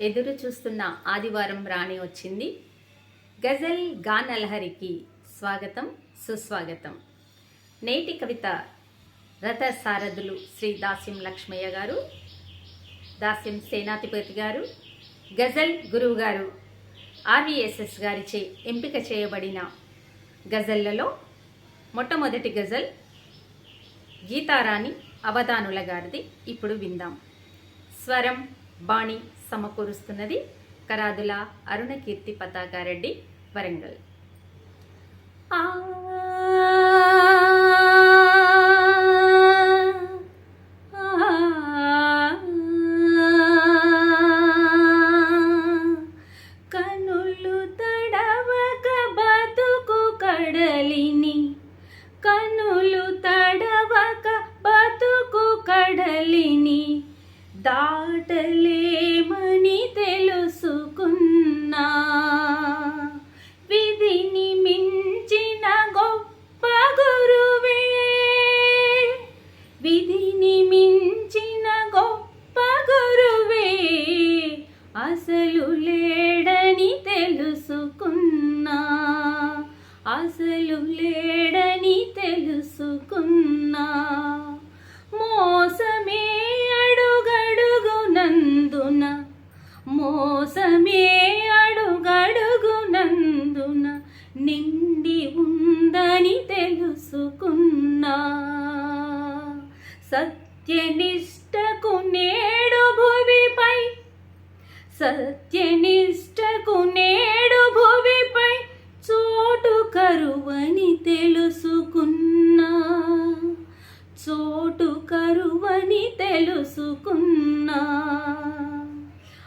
ఎదురు చూస్తున్న ఆదివారం రాణి వచ్చింది. గజల్ గానలహరికి స్వాగతం సుస్వాగతం. నేటి కవిత రథ సారథులు శ్రీ దాస్యం లక్ష్మయ్య గారు దాస్యం సేనాధిపతి గారు గజల్ గురువు గారు ఆర్వీఎస్ఎస్ గారిచే ఎంపిక చేయబడిన గజల్లలో మొట్టమొదటి గజల్ గీతారాణి అవధానుల గారిది. ఇప్పుడు విందాం. స్వరం బాణి సమకూరుస్తున్నది కరాదుల అరుణకీర్తి పతాకారెడ్డి వరంగల్. ఆ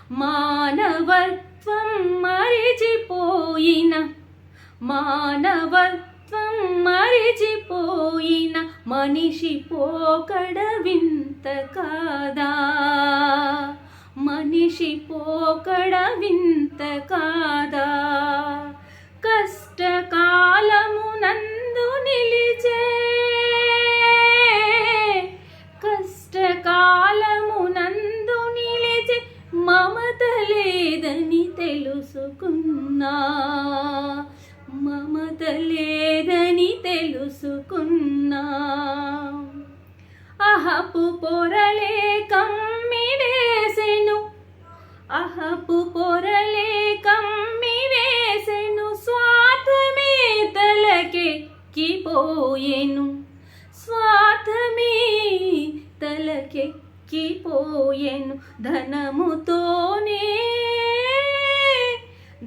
మానవత్వం మరిచిపోయిన మానవత్వం మరిచిపోయిన మనిషి పోకడ వింత కాదా? మనిషి పోకడ వింత కాదా కష్టకాలమునందు నిలిచే కష్టకాలము తెలుసుకున్నా. మమత లేదని తెలుసుకున్నా. అహపు పొరలే కమ్మి వేసెను. అహపు పొరలే కమ్మి వేసెను. స్వార్థమే తలకెక్కిపోయెను స్వార్థమే తలకెక్కిపోయెను ధనముతోనే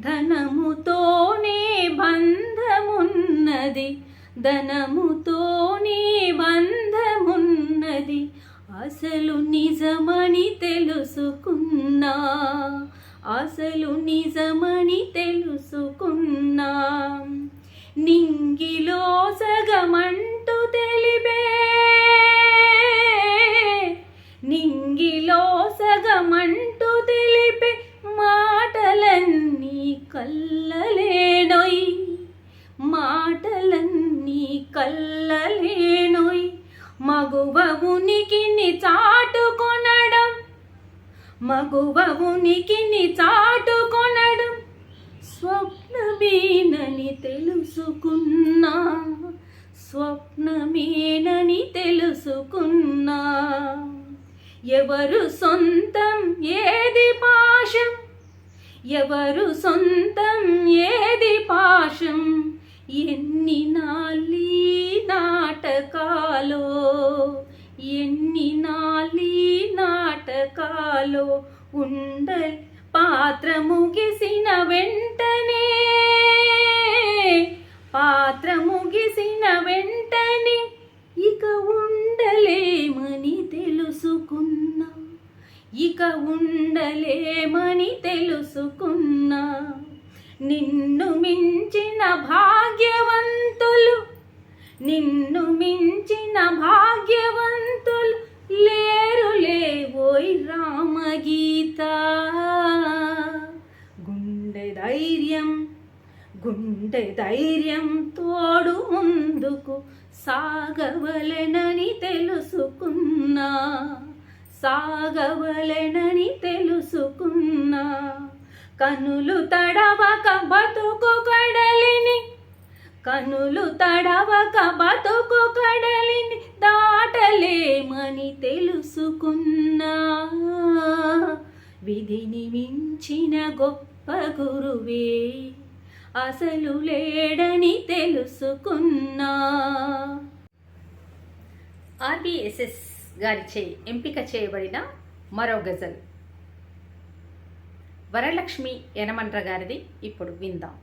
ధనముతోనే బంధమున్నది. ధనముతోనే బంధమున్నది. అసలు నిజమని తెలుసుకున్నా. అసలు నిజమని తెలుసుకున్నా. నింగిలో సగమంటూ తెలిపే. నింగిలో సగమంటూ తెలిపే. కల్లలేనోయ్ మాటలన్నీ కల్లలేనోయ్ మగువ ఉనికిని చాటుకొనడం మగువ ఉనికిని చాటుకొనడం స్వప్నమేనని తెలుసుకున్నా స్వప్నమేనని తెలుసుకున్నా. ఎవరు సొంతం ఏది పాశం ఎవరు సొంతం ఏది పాశం? ఎన్ని నాలి నాటకాలో? ఎన్ని నాలి నాటకాలో? ఉండల్ పాత్ర ముగిసిన వెంటనే. పాత్ర ముగిసిన వెంటనే ఇక ఉండలేమని తెలుసుకున్నా. నిన్ను మించిన భాగ్యవంతులు నిన్ను మించిన భాగ్యవంతులు లేరు లేవోయ్ రామగీత. గుండె ధైర్యం గుండె ధైర్యం తోడు ముందుకు సాగవలెనని తెలుసుకున్నా. సాగవలెనని తెలుసుకున్నా. కనులు తడవక బతుకు కడలిని కనులు తడవక బతుకు కడలిని దాటలేమని తెలుసుకున్నా. విధిని మించిన గొప్ప గురువే అసలు లేడని తెలుసుకున్నా. ఆర్బిఎస్ఎస్ గారిచే ఎంపిక చేయబడిన మరో గజల్. వరలక్ష్మి యనమండ్ర గారిది ఇప్పుడు విందాం.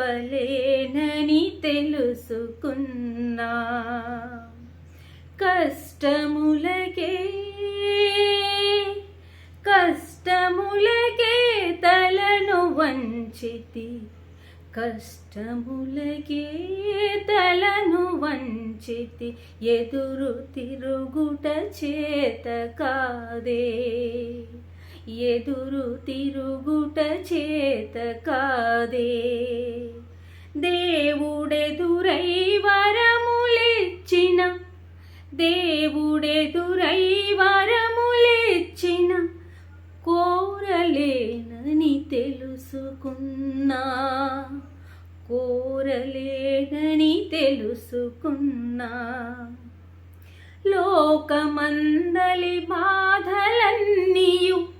చెప్పలేనని తెలుసుకున్నా. కష్టములకే కష్టములకే తలను వంచితి. కష్టములకే తలను వంచితి. ఎదురు తిరుగుట చేత కాదే. ఎదురు తిరుగుట చేత కాదే. దేవుడెదురై వరములిచ్చిన దేవుడెదురై వరములిచ్చిన కోరలేనని తెలుసుకున్నా. కోరలేనని తెలుసుకున్నా. లోకమందలి బాధలన్నీయు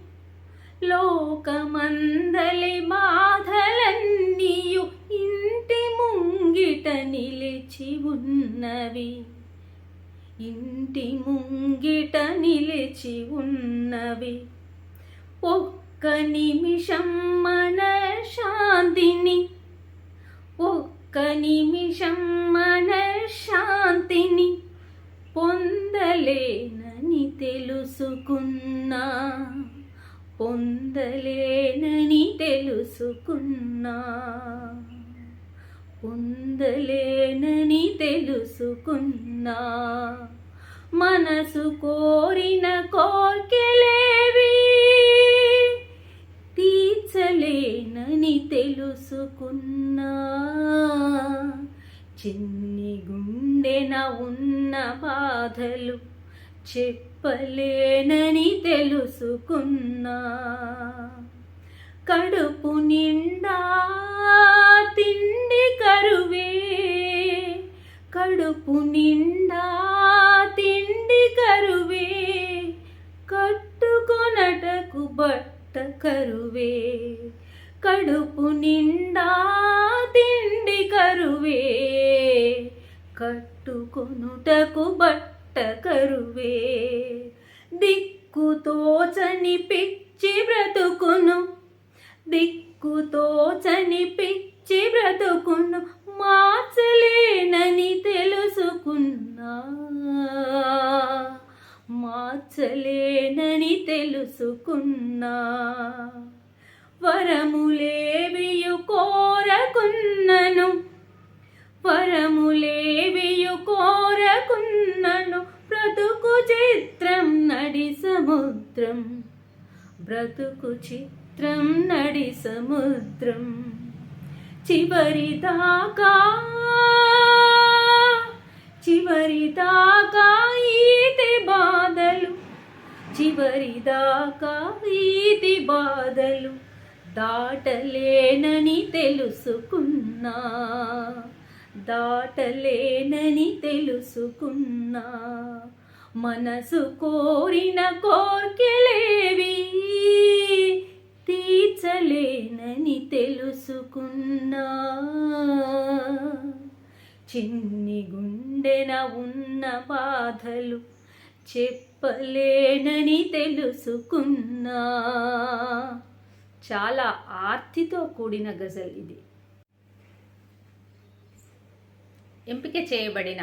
లోకమందలి బాధలన్నీయు ఇంటి ముంగిట నిలిచి ఉన్నవి. ఇంటి ముంగిట నిలిచి ఉన్నవి. ఒక్క నిమిషం మన శాంతిని ఒక్క నిమిషం మన శాంతిని పొందలేనని తెలుసుకున్నా. పొందలేనని తెలుసుకున్నా. పొందలేనని తెలుసుకున్నా. మనసు కోరిన కోర్కెలేవి తీర్చలేనని తెలుసుకున్నా. చిన్ని గుండెన ఉన్న బాధలు చెప్పలేనని తెలుసుకున్నా. కడుపు నిండా తిండి కరువే. కడుపు నిండా తిండి కరువే. కట్టుకొనటకు బట్ట కరువే. కడుపు నిండా తిండి కరువే. కట్టుకొనుటకు బట్ట కరువే దిక్కుతోచని పిచ్చి బ్రతుకును దిక్కుతోచని పిచ్చి బ్రతుకును మార్చలేనని తెలుసుకున్నా. మార్చలేనని తెలుసుకున్నా. వరములేవియు కోరకున్నను వరములేవియు కోరకున్నను బ్రతుకు చిత్రం నడి సముద్రం. బ్రతుకు చిత్రం నడి సముద్రం. చివరి దాకా చివరి దాకా ఈతి బాధలు. చివరి దాకా ఈతి బాధలు దాటలేనని తెలుసుకున్నా. దాటలేనని తెలుసుకున్నా. మనసు కోరిన కోర్కెలేవి తీర్చలేనని తెలుసుకున్నా. చిన్ని గుండెన ఉన్న బాధలు చెప్పలేనని తెలుసుకున్నా. చాలా ఆర్తితో కూడిన గజల్ ఇది. ఎంపిక చేయబడిన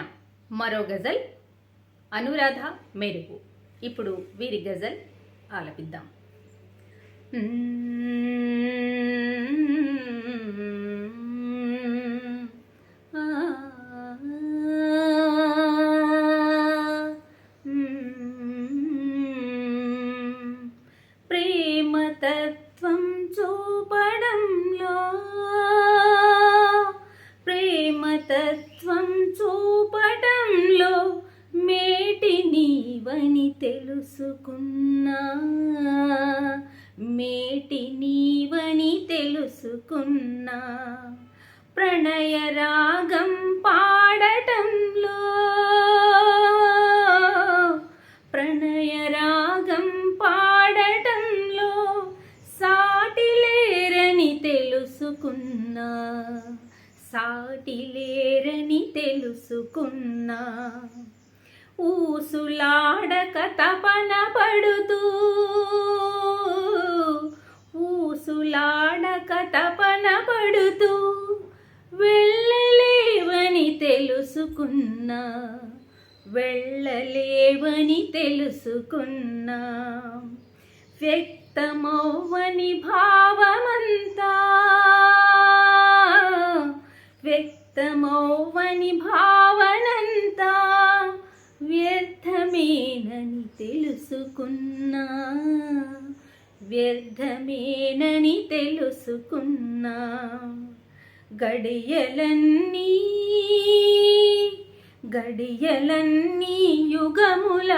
మరో గజల్ అనురాధ మెరుగు. ఇప్పుడు వీరి గజల్ ఆలపిద్దాం. మేటి నీవని తెలుసుకున్నా. ప్రణయ రాగం పాడటంలో. ప్రణయ రాగం పాడటంలో సాటి లేరని తెలుసుకున్నా. సాటి లేరని తెలుసుకున్నా. ఊసులాడక తపన పడుతూ. ఊసులాడక తపన పడుతూ వెళ్ళలేవని తెలుసుకున్నా వెళ్ళలేవని తెలుసుకున్నా వ్యక్తమవ్వని భావమంతా వ్యక్తమవ్వని భావనంతా వ్యర్థమేనని తెలుసుకున్నా. వ్యర్థమేనని తెలుసుకున్నా. గడియలన్నీ గడియలన్నీ యుగములాయే.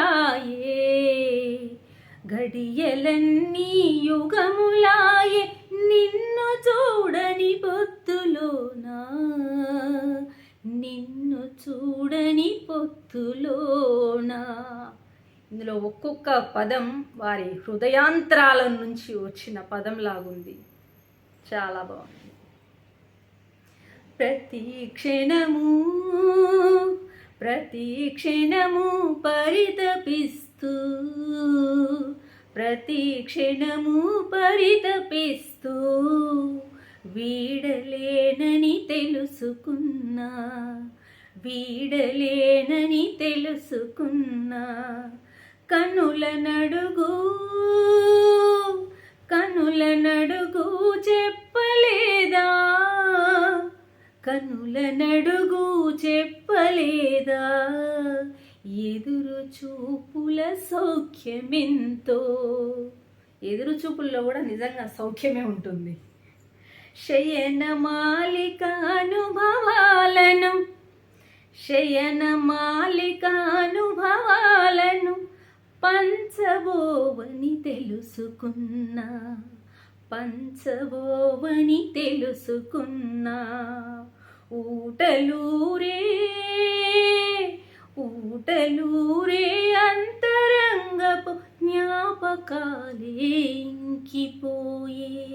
గడియలన్నీ యుగములా ఇందులో ఒక్కొక్క పదం వారి హృదయాంతరాల నుంచి వచ్చిన పదం లాగుంది చాలా బాగుంది. ప్రతి క్షణము ప్రతి క్షణము పరితపిస్తూ ప్రతి క్షణము పరితపిస్తూ వీడలేనని తెలుసుకున్నా వీడలేనని తెలుసుకున్నా కనుల నడుగు కనుల నడుగు చెప్పలేదా? కనుల నడుగు చెప్పలేదా? ఎదురు చూపుల సౌఖ్యమెంతో. ఎదురు చూపుల్లో కూడా నిజంగా సౌఖ్యమే ఉంటుంది. శయన మాలిక అనుభవాలను శయన మాలిక అనుభవాలను పంచబోవని తెలుసుకున్నా. పంచబోవని తెలుసుకున్నా. ఊటలూరే ఊటలూరే అంతరంగపు జ్ఞాపకాలే ఇంకిపోయే.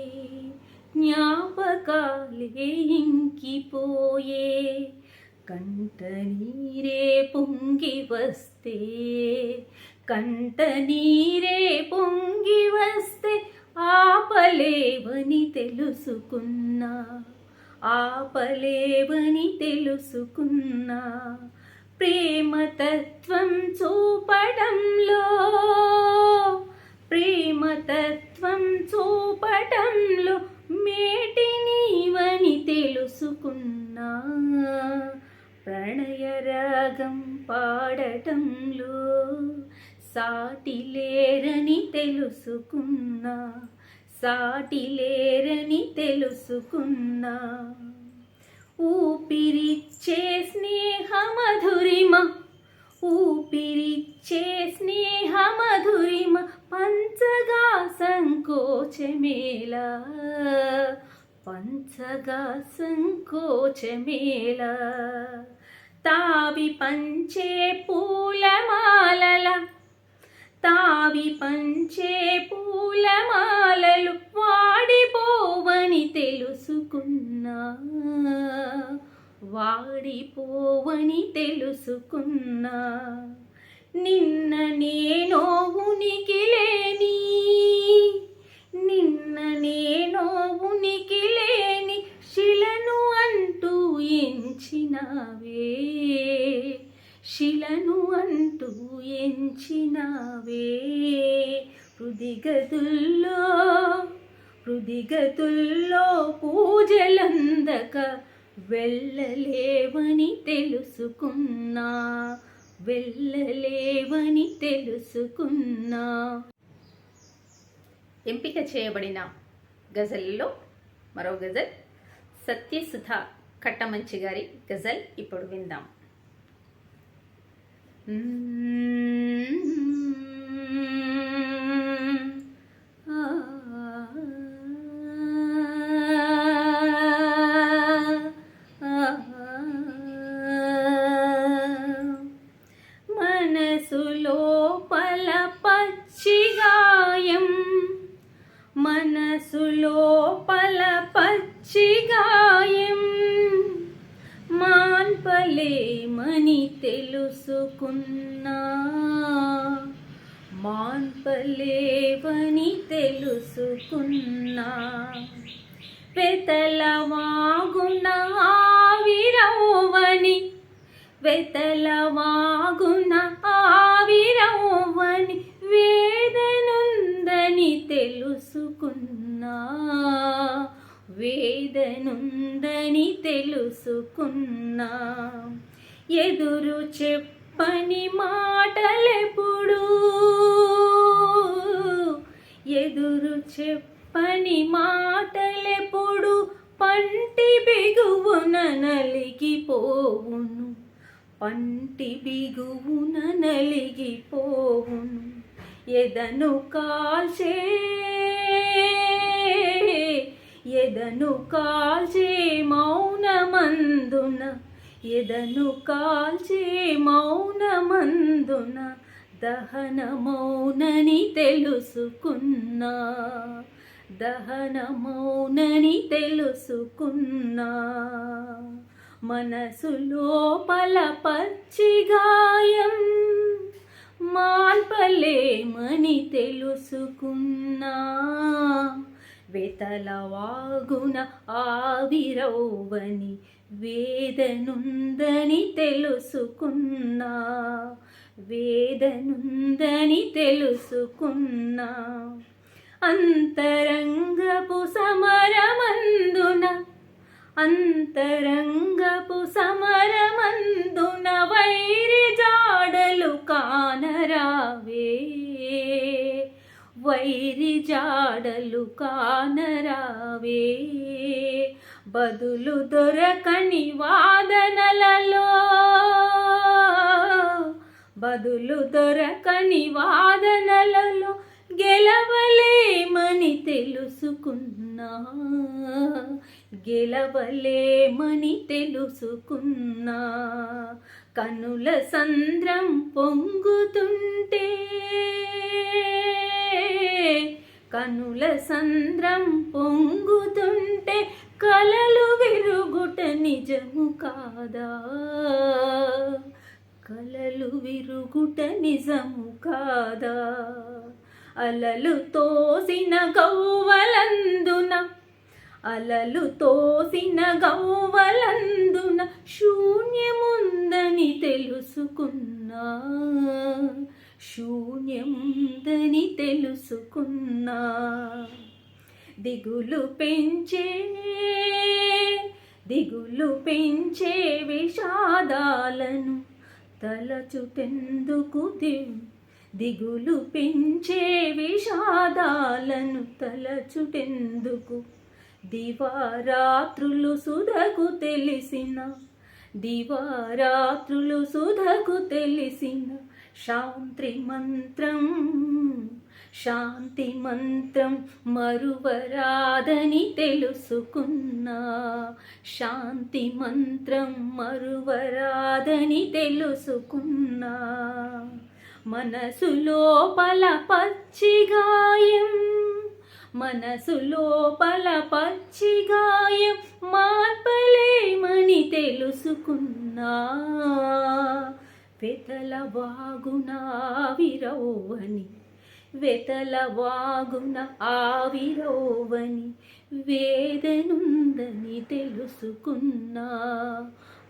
జ్ఞాపకాలే ఇంకిపోయే. కంట నీరే పొంగి వస్తే కంట నీరే పొంగి వస్తే ఆపలేవని తెలుసుకున్నా ఆపలేవని తెలుసుకున్నా ప్రేమతత్వం చూపడంలో ప్రేమతత్వం చూపటంలో మేటి నీవని తెలుసుకున్నా ప్రణయరాగం పాడటంలో సాటి లేరని తెలుసుకున్నా సాటి లేరని తెలుసుకున్నా. ఊపిరిచ్చే స్నేహ మధురిమ ఊపిరిచ్చే స్నేహ మధురిమ పంచగా సంకోచమేలా పంచగా సంకోచమేలా తావి పంచే పూలమాలల తావి పంచే పూలమాలలు వాడిపోవని తెలుసుకున్నా. వాడిపోవని తెలుసుకున్నా. నిన్న నేనో ఉనికి లేని నిన్న నేనో ఉనికి లేని శిలను అంటూ ఎంచినావే. శిలను అంటూ ఎంచినావే. హృదిగతుల్లో హృదిగతుల్లో పూజలందక వెళ్ళలేవని తెలుసుకున్నా వెళ్ళలేవని తెలుసుకున్నా. ఎంపిక చేయబడిన గజల్లో మరో గజల్ సత్యసుధ కట్టమంచి గారి గజల్ ఇప్పుడు విందాం. మనసులో పల పచ్చిగాయం మనసులో పచ్చిగాయం మాన్పలేమని తెలుసుకున్నా. మాన్పలేవని తెలుసుకున్నా. వెతల వాగున ఆవిరవని వెతల వాగున ఆవిరవని వేదనుందని తెలుసుకున్నా. వేదనుందని తెలుసుకున్నా. ఎదురు చెప్పని మాటలెప్పుడు? ఎదురు చెప్పని మాటలెప్పుడు? పంటి బిగువున నలిగిపోవును. పంటి బిగువున నలిగిపోవును. ఎదను కాల్చే ఎదను కాల్చే మౌనమందున ఎదను కాల్చే మౌనమందున దహన మౌనని తెలుసుకున్నా దహన మౌనని తెలుసుకున్నా. మనసు లోపల పచ్చిగాయం మాన్పలేమని తెలుసుకున్నా. వెతలవాగున ఆవిరవ్వని వేదనుందని తెలుసుకున్నా. వేదనుందని తెలుసుకున్నా. అంతరంగపు సమరమందున అంతరంగపు సమ బదులు కానరావే. బదులు దొరకని వాదనలలో. బదులు దొరకని వాదనలలో గెలవలేమని తెలుసుకున్నా. గెలవలేమని తెలుసుకున్నా. కనుల సంద్రం పొంగుతుంటే కనుల సంద్రం పొంగుతుంటే కలలు విరుగుట నిజము కాదా? కలలు విరుగుట నిజము కాదా? అలలు తోసిన గౌవలందున అలలు తోసిన గౌవలందున శూన్యముందని తెలుసుకున్నా. శూన్యముందని తెలుసుకున్నా. దిగులు పెంచే దిగులు పెంచే విషాదాలను తలచుటెందుకు దివ్ దిగులు పెంచే విషాదాలను తలచుటెందుకు దివారాత్రులు సుధకు తెలిసిన దివారాత్రులు సుధకు తెలిసిన శాంతి మంత్రం శాంతి మంత్రం మరువరాదని తెలుసుకున్నా శాంతి మంత్రం మరువరాదని తెలుసుకున్నా మనసు లోపల పచ్చిగాయం మనసు లోపల పచ్చిగాయం మార్పలేమని తెలుసుకున్నా వెతల వాగున ఆవిరవ్వని వెతల వాగున ఆవిరవ్వని వేదనుందని తెలుసుకున్నా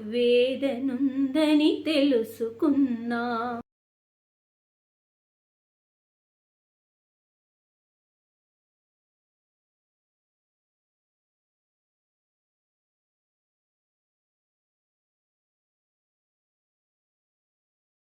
వేదనుందని తెలుసుకున్నా.